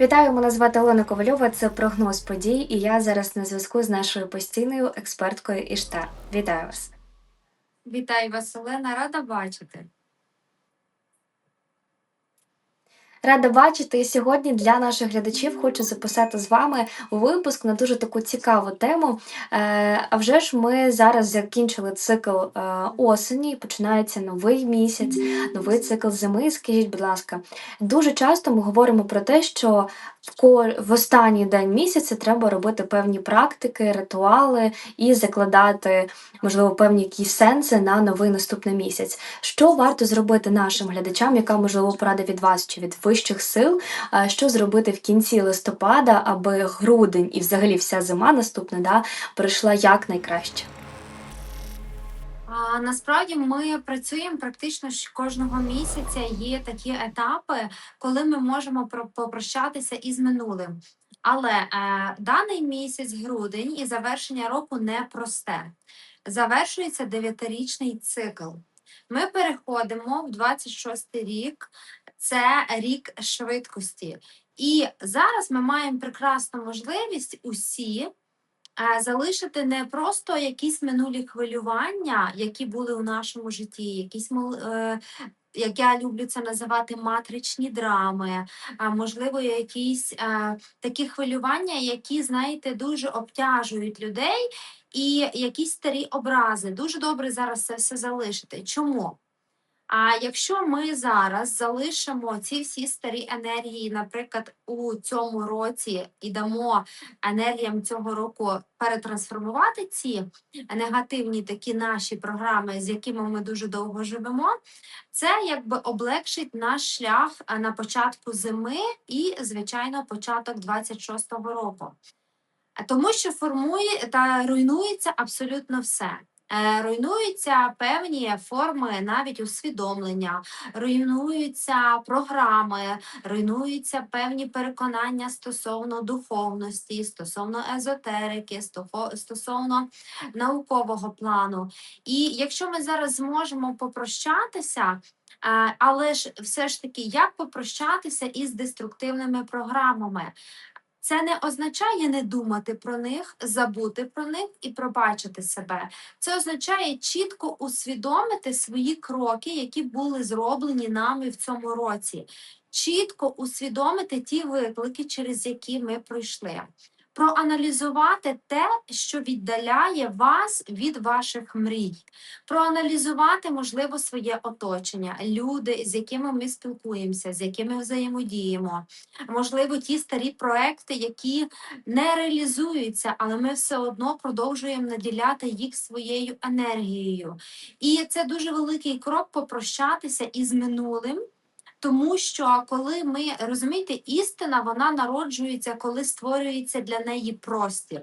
Вітаю, мене звати Олена Ковальова. Це прогноз подій, і я зараз на зв'язку з нашою постійною експерткою Іштар. Вітаю вас. Вітаю вас, Олена, рада бачити. Рада бачити. І сьогодні для наших глядачів хочу записати з вами випуск на дуже таку цікаву тему. Е, а вже ж ми зараз закінчили цикл е, осені, починається новий місяць, новий цикл зими. Скажіть, будь ласка, дуже часто ми говоримо про те, що в останній день місяця треба робити певні практики, ритуали і закладати, можливо, певні якісь сенси на новий наступний місяць. Що варто зробити нашим глядачам, яка можливо порада від вас чи від вищих сил, що зробити в кінці листопада, аби грудень і взагалі вся зима наступна да, пройшла якнайкраще? Насправді ми працюємо практично кожного місяця. Є такі етапи, коли ми можемо про- попрощатися із минулим. Але е, даний місяць, грудень, і завершення року непросте. Завершується дев'ятирічний цикл. Ми переходимо в 26-й рік. Це рік швидкості. І зараз ми маємо прекрасну можливість усі залишити не просто якісь минулі хвилювання, які були у нашому житті, якісь е, як я люблю це називати матричні драми, а можливо, якісь е, такі хвилювання, які, знаєте, дуже обтяжують людей, і якісь старі образи. Дуже добре зараз це все залишити. Чому? А якщо ми зараз залишимо ці всі старі енергії, наприклад, у цьому році і дамо енергіям цього року перетрансформувати ці негативні такі наші програми, з якими ми дуже довго живемо, це якби облегшить наш шлях на початку зими і, звичайно, початок 26-го року. Тому що формує та руйнується абсолютно все. Е, Руйнуються певні форми навіть усвідомлення, руйнуються програми, руйнуються певні переконання стосовно духовності, стосовно езотерики, стосовно наукового плану. І якщо ми зараз зможемо попрощатися, е, але ж все ж таки, як попрощатися із деструктивними програмами? Це не означає не думати про них, забути про них і пробачити себе. Це означає чітко усвідомити свої кроки, які були зроблені нами в цьому році. Чітко усвідомити ті виклики, через які ми пройшли. Проаналізувати те, що віддаляє вас від ваших мрій, проаналізувати, можливо, своє оточення, люди, з якими ми спілкуємося, з якими взаємодіємо, можливо, ті старі проекти, які не реалізуються, але ми все одно продовжуємо наділяти їх своєю енергією. І це дуже великий крок попрощатися із минулим. Тому що коли ми розумієте, істина вона народжується, коли створюється для неї простір.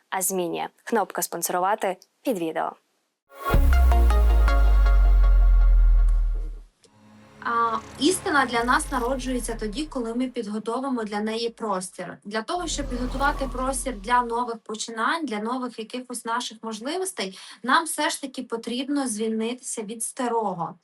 а змінює. Кнопка спонсорувати під відео. А, істина для нас народжується тоді, коли ми підготовимо для неї простір. Для того, щоб підготувати простір для нових починань, для нових якихось наших можливостей, нам все ж таки потрібно звільнитися від старого.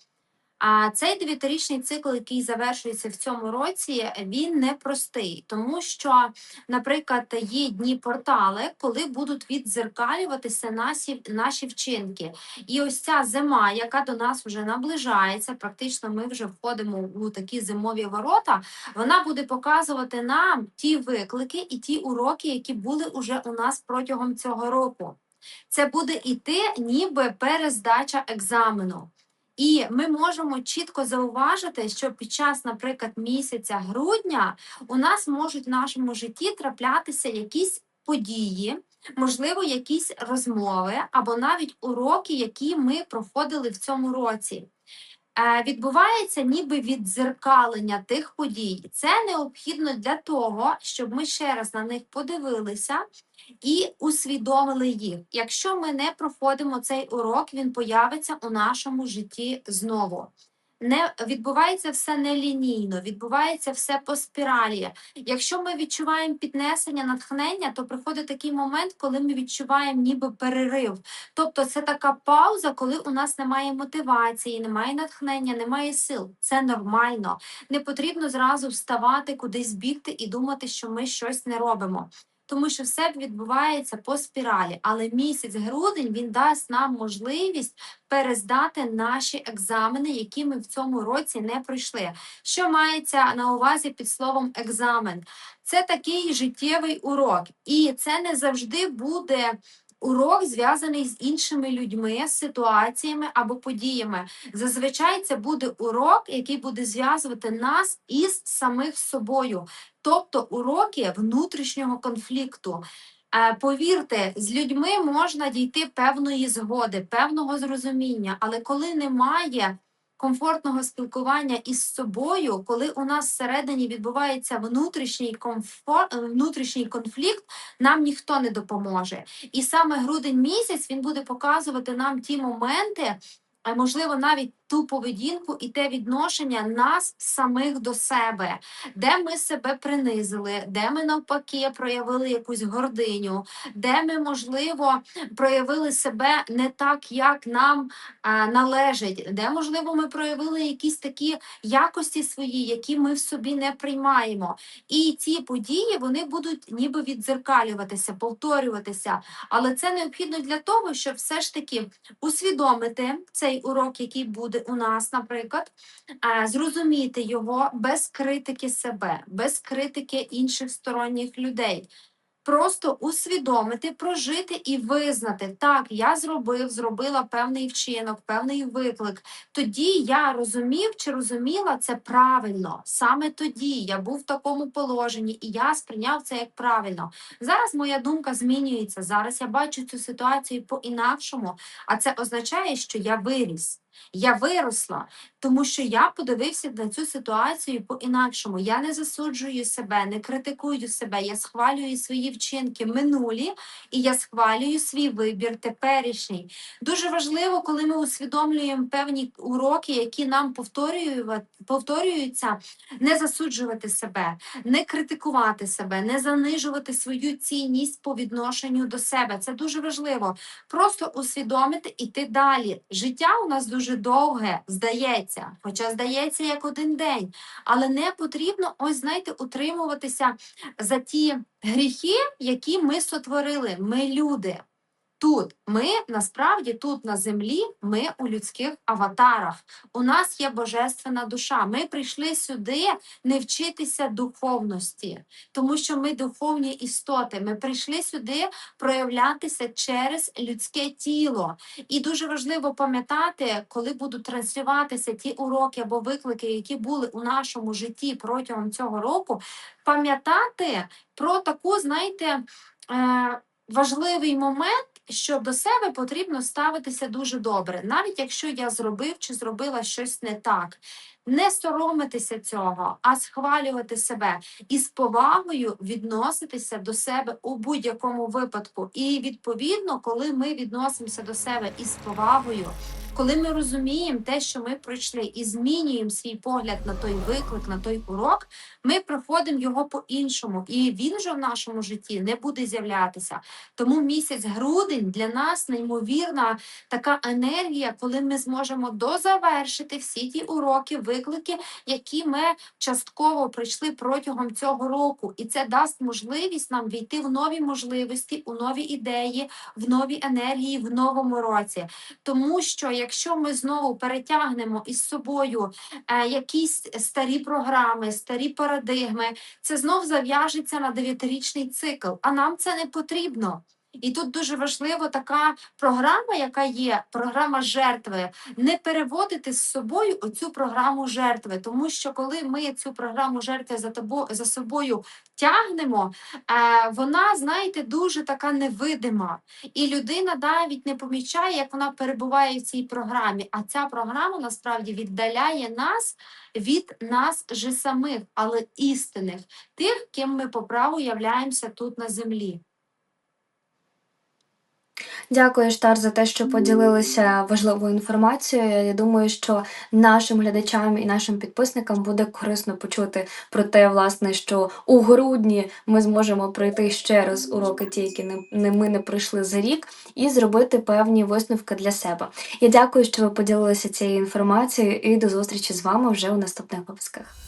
А цей дев'ятирічний цикл, який завершується в цьому році, він непростий, тому що, наприклад, є дні портали, коли будуть віддзеркалюватися наші, наші вчинки. І ось ця зима, яка до нас вже наближається, практично ми вже входимо у такі зимові ворота. Вона буде показувати нам ті виклики і ті уроки, які були уже у нас протягом цього року. Це буде іти, ніби перездача екзамену. І ми можемо чітко зауважити, що під час, наприклад, місяця грудня у нас можуть в нашому житті траплятися якісь події, можливо, якісь розмови або навіть уроки, які ми проходили в цьому році. Е, відбувається ніби відзеркалення тих подій. Це необхідно для того, щоб ми ще раз на них подивилися і усвідомили їх. Якщо ми не проходимо цей урок, він появиться у нашому житті знову. Не відбувається все нелінійно, відбувається все по спіралі. Якщо ми відчуваємо піднесення, натхнення, то приходить такий момент, коли ми відчуваємо ніби перерив. Тобто це така пауза, коли у нас немає мотивації, немає натхнення, немає сил. Це нормально. Не потрібно зразу вставати, кудись бігти і думати, що ми щось не робимо. Тому що все відбувається по спіралі, але місяць грудень він дасть нам можливість перездати наші екзамени, які ми в цьому році не пройшли. Що мається на увазі під словом екзамен? Це такий життєвий урок, і це не завжди буде. Урок зв'язаний з іншими людьми, ситуаціями або подіями. Зазвичай це буде урок, який буде зв'язувати нас із самих собою, тобто уроки внутрішнього конфлікту. Е, Повірте, з людьми можна дійти певної згоди, певного зрозуміння, але коли немає комфортного спілкування із собою, коли у нас всередині відбувається внутрішній комфорт, внутрішній конфлікт, нам ніхто не допоможе. І саме грудень місяць він буде показувати нам ті моменти, можливо, навіть ту поведінку і те відношення нас самих до себе, де ми себе принизили, де ми навпаки проявили якусь гординю, де ми, можливо, проявили себе не так, як нам а, належить, де, можливо, ми проявили якісь такі якості свої, які ми в собі не приймаємо. І ці події вони будуть ніби віддзеркалюватися, повторюватися. Але це необхідно для того, щоб все ж таки усвідомити цей урок, який буде у нас, наприклад, е, зрозуміти його без критики себе, без критики інших сторонніх людей. Просто усвідомити, прожити і визнати, так, я зробив, зробила певний вчинок, певний виклик. Тоді я розумів чи розуміла це правильно. Саме тоді я був в такому положенні, і я сприйняв це як правильно. Зараз моя думка змінюється. Зараз я бачу цю ситуацію по-інакшому, а це означає, що я виріс. Я виросла, тому що я подивився на цю ситуацію по-інакшому. Я не засуджую себе, не критикую себе, я схвалюю свої вчинки минулі, і я схвалюю свій вибір теперішній. Дуже важливо, коли ми усвідомлюємо певні уроки, які нам повторюються, не засуджувати себе, не критикувати себе, не занижувати свою цінність по відношенню до себе. Це дуже важливо. Просто усвідомити іти далі. Життя у нас дуже довге, здається, хоча здається як один день, але не потрібно, ось знаєте, утримуватися за ті гріхи, які ми сотворили. Ми люди. Тут ми насправді тут на землі, ми у людських аватарах. У нас є божественна душа. Ми прийшли сюди не вчитися духовності, тому що ми духовні істоти. Ми прийшли сюди проявлятися через людське тіло. І дуже важливо пам'ятати, коли будуть транслюватися ті уроки або виклики, які були у нашому житті протягом цього року, пам'ятати про таку, знаєте, е, важливий момент. Що до себе потрібно ставитися дуже добре, навіть якщо я зробив чи зробила щось не так, не соромитися цього, а схвалювати себе і з повагою відноситися до себе у будь-якому випадку. І відповідно, коли ми відносимося до себе із повагою, коли ми розуміємо те, що ми пройшли, і змінюємо свій погляд на той виклик, на той урок, ми проходимо його по-іншому, і він вже в нашому житті не буде з'являтися. Тому місяць грудень для нас неймовірна така енергія, коли ми зможемо дозавершити всі ті уроки, виклики, які ми частково пройшли протягом цього року. І це дасть можливість нам війти в нові можливості, у нові ідеї, в нові енергії в новому році. Тому що якщо ми знову перетягнемо із собою е, якісь старі програми, старі парадигми, це знов зав'яжеться на дев'ятирічний цикл. А нам це не потрібно. І тут дуже важливо така програма, яка є, програма жертви, не переводити з собою оцю програму жертви, тому що коли ми цю програму жертви за тобо, за собою тягнемо, е, вона, знаєте, дуже така невидима. І людина навіть не помічає, як вона перебуває в цій програмі. А ця програма насправді віддаляє нас від нас же самих, але істинних, тих, ким ми по праву являємося тут на землі. Дякую, Штар, за те, що поділилися важливою інформацією. Я думаю, що нашим глядачам і нашим підписникам буде корисно почути про те, власне, що у грудні ми зможемо пройти ще раз уроки, ті, які не, ми не пройшли за рік, і зробити певні висновки для себе. Я дякую, що ви поділилися цією інформацією, і до зустрічі з вами вже у наступних випусках.